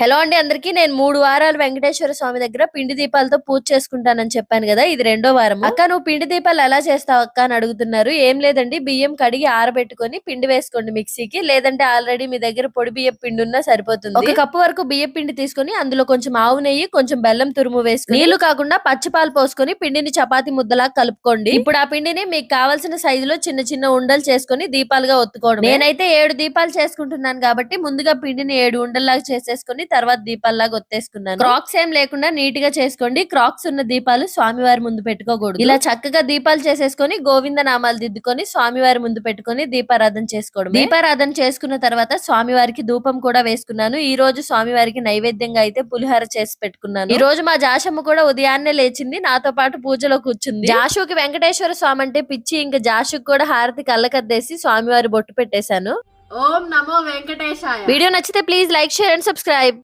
Hello అండి అందరికి. నేను మూడు వారాలు వెంకటేశ్వర స్వామి దగ్గర పిండి దీపాలతో పూజ చేసుకుంటానని చెప్పాను కదా ఇది రెండో వారం అక్క నువ్వు పిండి దీపాలు ఎలా చేస్తావు అక్క అని అడుగుతున్నారు. ఏం లేదండి బియ్యం కడిగి ఆరబెట్టుకొని పిండి వేసుకోండి మిక్సీకి. లేదంటే ఆల్రెడీ మీ దగ్గర పొడి బియ్యం పిండి ఉన్నా సరిపోతుంది. ఒక కప్పు వరకు బియ్యం పిండి తీసుకొని అందులో కొంచెం ఆవు నెయ్యి కొంచెం బెల్లం తురుము వేసుకుని నీళ్ళు కాకుండా పచ్చి పాలు పోసుకొని పిండిని చపాతి ముద్దలా కలుపుకోండి. ఇప్పుడు ఆ పిండిని మీకు కావాల్సిన సైజులో చిన్న చిన్న ఉండలు చేసుకొని దీపాలుగా ఒత్తుకోవడం నేనైతే ఏడు దీపాలు చేసుకుంటున్నాను కాబట్టి ముందుగా పిండిని ఏడు ఉండల్లాగా చేసేసుకొని తర్వాత దీపాల్లాగా ఒత్తేసుకున్నాను. క్రాక్స్ ఏం లేకుండా నీట్గా చేసుకోండి. క్రాక్స్ ఉన్న దీపాలు స్వామివారి ముందు పెట్టుకోకూడదు. ఇలా చక్కగా దీపాలు చేసేసుకొని గోవింద నామాలు దిద్దుకొని స్వామివారి ముందు పెట్టుకొని దీపారాధన చేసుకోవడం దీపారాధన చేసుకున్న తర్వాత స్వామివారికి ధూపం కూడా వేసుకున్నాను. ఈ రోజు స్వామివారికి నైవేద్యంగా అయితే పులిహోర చేసి పెట్టుకున్నాను. ఈ రోజు మా జాషమ్మ కూడా ఉదయాన్నే లేచింది. నాతో పాటు పూజలో కూర్చుంది. జాషుకి వెంకటేశ్వర స్వామి అంటే పిచ్చి. ఇంకా జాషుకి కూడా హారతి కళ్ళకద్దేసి స్వామివారి బొట్టు పెట్టేశాను. ఓం నమో వెంకటేశాయ. వీడియో నచ్చితే please like share and subscribe.